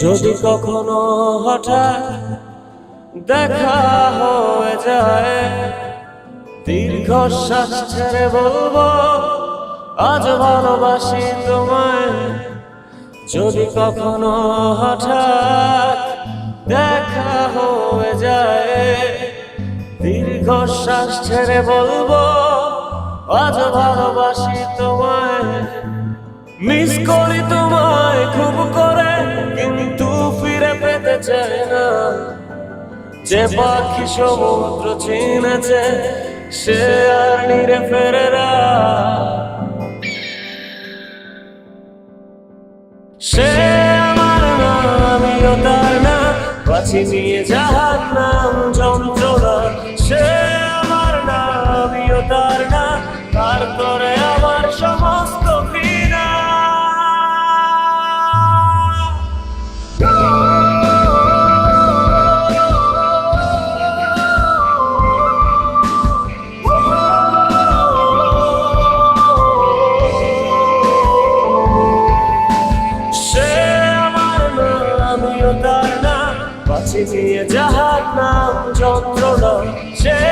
যদি কখনো হঠাৎ দেখা হয়ে যায় দীর্ঘ শ্বাস ছেড়ে বলব, আজ ভালোবাসি তোমায়। যদি কখনো হঠাৎ দেখা হয়ে যায় দীর্ঘ শ্বাস ছেড়ে বলব, আজ ভালোবাসি তোমায়। মিস করি তোমায় খুব করে, কিন্তু চাই না। যে পাখি সমুদ্র চিনেছে, সে আর নিরে ফেরে সে আমার না আমিও তার না বাছি নিয়ে যাহার নাম যন্ত্রণা নিয়ে যাহার নাম যন্ত্রণা সে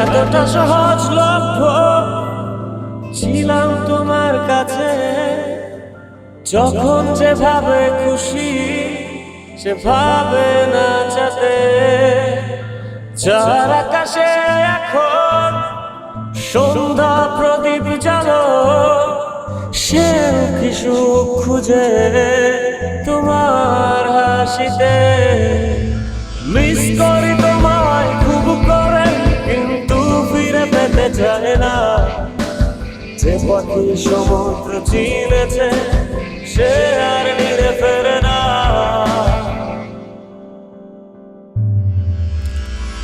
এতটা সহজ লভ্য ছিলাম তোমার কাছে। যখন যেভাবে খুশি, সেভাবে না চাতে। যার আকাশে এখন সন্ধ্যা প্রদীপ জালো সে কিছু খুঁজে তোমার হাসিতে। চিনতে চায় না। যে পাখি সমুদ্র চিনেছে, সে আর নিরে ফেরে না।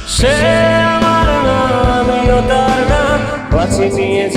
সে আমার নাম তার নাম। বাঁচিয়ে